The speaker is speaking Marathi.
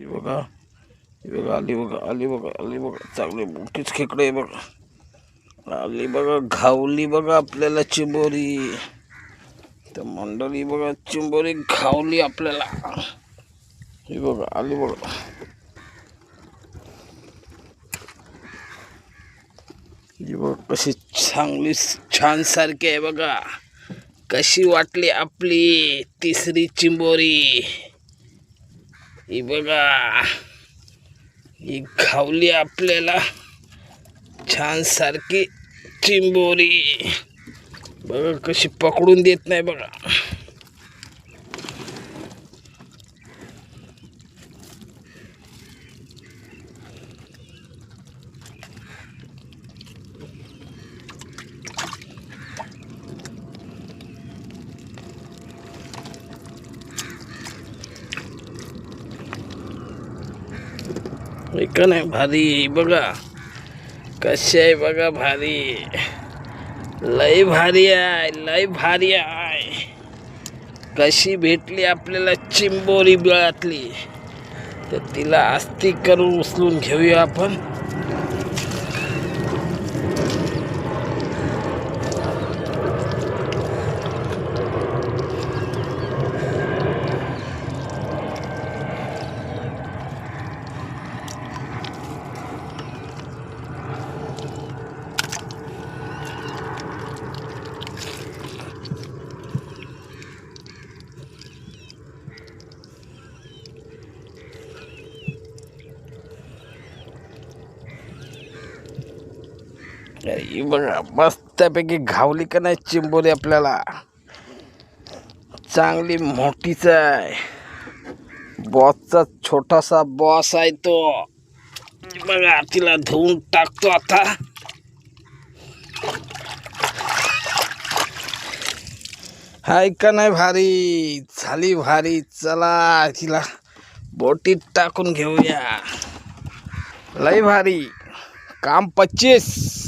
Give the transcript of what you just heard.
हे बघा. हे बघा आली बघा आली बघा आली बघा. चांगली मोठीच खेकडे आहे बघा. आली बघा घावली बघा आपल्याला चिंबोरी. तर मंडळी बघा चिंबोरी घावली आपल्याला. हे बघा आली बघा. ही बघा कशी चांगली छान सारखी आहे बघा. कशी वाटली आपली तिसरी चिंबोरी. ही बघा. ही खावली आपल्याला. छान सारखी चिंबोरी. बघा कशी पकडून देत नाही बघा. का नाही भारी. बघा कशी आहे बघा भारी. लय भारी आहे लय भारी आहे. कशी भेटली आपल्याला चिंबोरी बिळातली. तर तिला आस्ती करून उचलून घेऊया आपण. बघा मस्तपैकी घावली का नाही चिंबोली आपल्याला? चांगली मोठीच आहे. बॉसचा छोटासा बॉस आहे तो. बघा तिला धुवून टाकतो आता. हाय का नाही भारी? झाली भारी चला तिला बोटीत टाकून घेऊया. लय भारी. काम पच्चीस.